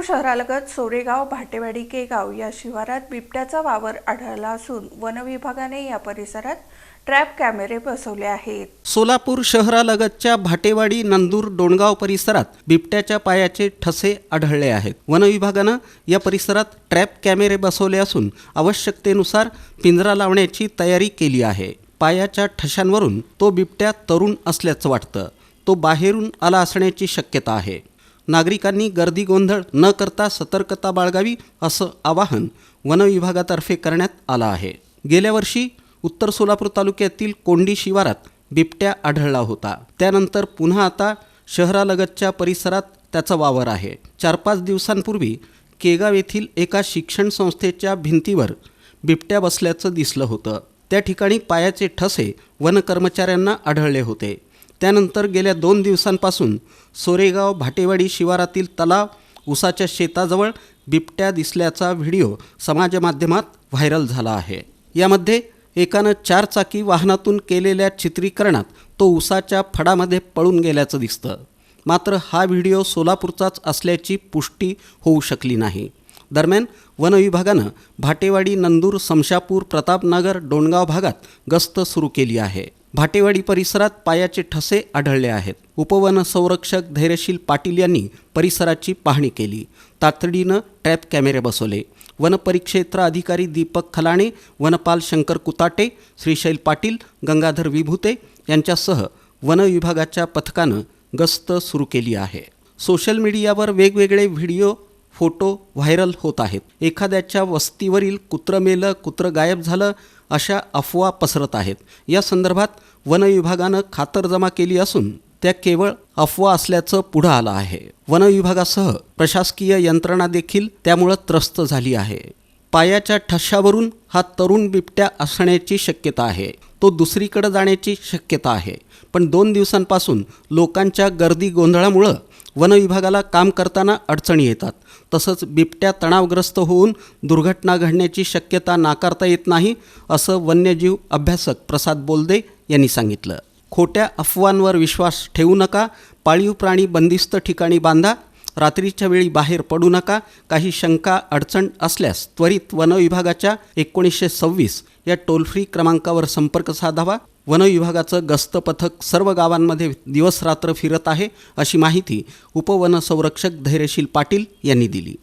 लातूर शहरालगत सोरेगाव भाटेवाडी केगाव या शिवारात बिबट्याचा वावर आढळला असून वनविभागाने या परिसरात ट्रॅप कॅमेरे बसवले आहेत. सोलापूर शहरालगतच्या भाटेवाडी नंदूर डोणगाव परिसरात बिबट्याच्या पायाचे ठसे आढळले आहेत. वनविभागानं या परिसरात ट्रॅप कॅमेरे बसवले असून आवश्यकतेनुसार पिंजरा लावण्याची तयारी केली आहे. पायाच्या ठशांवरून तो बिबट्या तरुण असल्याचं वाटतं. तो बाहेरून आला असण्याची शक्यता आहे. नागरिकांनी गर्दी गोंधळ न करता सतर्कता बाळगावी असं आवाहन वनविभागातर्फे करण्यात आलं आहे. गेल्या वर्षी उत्तर सोलापूर तालुक्यातील कोंडी शिवारात बिबट्या आढळला होता. त्यानंतर पुन्हा आता शहरालगतच्या परिसरात त्याचा वावर आहे. चार पाच दिवसांपूर्वी केगाव येथील एका शिक्षण संस्थेच्या भिंतीवर बिबट्या बसल्याचं दिसलं होतं. त्या ठिकाणी पायाचे ठसे वनकर्मचाऱ्यांना आढळले होते. त्यानंतर गेल्या दोन दिवसांपासून सोरेगाव भाटेवाडी शिवारातील तलाव उसाच्या शेताजवळ बिबट्या दिसल्याचा व्हिडिओ समाजमाध्यमात व्हायरल झाला आहे. यामध्ये एकानं चारचाकी वाहनातून केलेल्या चित्रीकरणात तो उसाच्या फडामध्ये पळून गेल्याचं दिसतं. मात्र हा व्हिडिओ सोलापूरचाच असल्याची पुष्टी होऊ शकली नाही. दरम्यान वनविभागानं भाटेवाडी नंदूर समशापूर प्रतापनगर डोणगाव भागात गस्त सुरू केली आहे. भाटेवाडी परिसरात पायाचे ठसे आढळले आहेत. उपवन संरक्षक धैर्यशील पाटील यांनी परिसराची पाहणी केली. तातडीनं ट्रॅप कॅमेरे बसवले. वनपरिक्षेत्र अधिकारी दीपक खलाणे वनपाल शंकर कुताटे श्रीशैल पाटील गंगाधर विभूते यांच्यासह वनविभागाच्या पथकानं गस्त सुरू केली आहे. सोशल मीडियावर वेगवेगळे व्हिडिओ फोटो व्हायरल होत आहेत. एखाद्याच्या वस्तीवरील कुत्रं मेलं कुत्रं गायब झालं अशा अफवा पसरत आहेत. या संदर्भात वनविभागानं खातरजमा केली असून त्या केवळ अफवा असल्याचं पुढं आलं आहे. वनविभागासह प्रशासकीय यंत्रणा देखील त्यामुळं त्रस्त झाली आहे. पायाच्या ठशावरून हा तरुण बिबट्या असण्याची शक्यता आहे. तो दुसरीकडे जाण्याची शक्यता आहे. पण दोन दिवसांपासून लोकांच्या गर्दी गोंधळामुळं वनविभागाला काम करताना अडचणी येतात. तसंच बिबट्या तणावग्रस्त होऊन दुर्घटना घडण्याची शक्यता नाकारता येत नाही असं वन्यजीव अभ्यासक प्रसाद बोलदे यांनी सांगितलं. खोट्या अफवांवर विश्वास ठेवू नका पाळीव प्राणी बंदिस्त ठिकाणी बांधा रात्रीच्या वेळी बाहेर पडू नका. काही शंका अडचण असल्यास त्वरित वनविभागाच्या एकोणीसशे सव्वीस या टोल फ्री क्रमांकावर संपर्क साधावा. वनविभागाचं गस्त पथक सर्व गावांमध्ये दिवसरात्र फिरत आहे अशी माहिती उपवनसंरक्षक धैर्यशील पाटील यांनी दिली.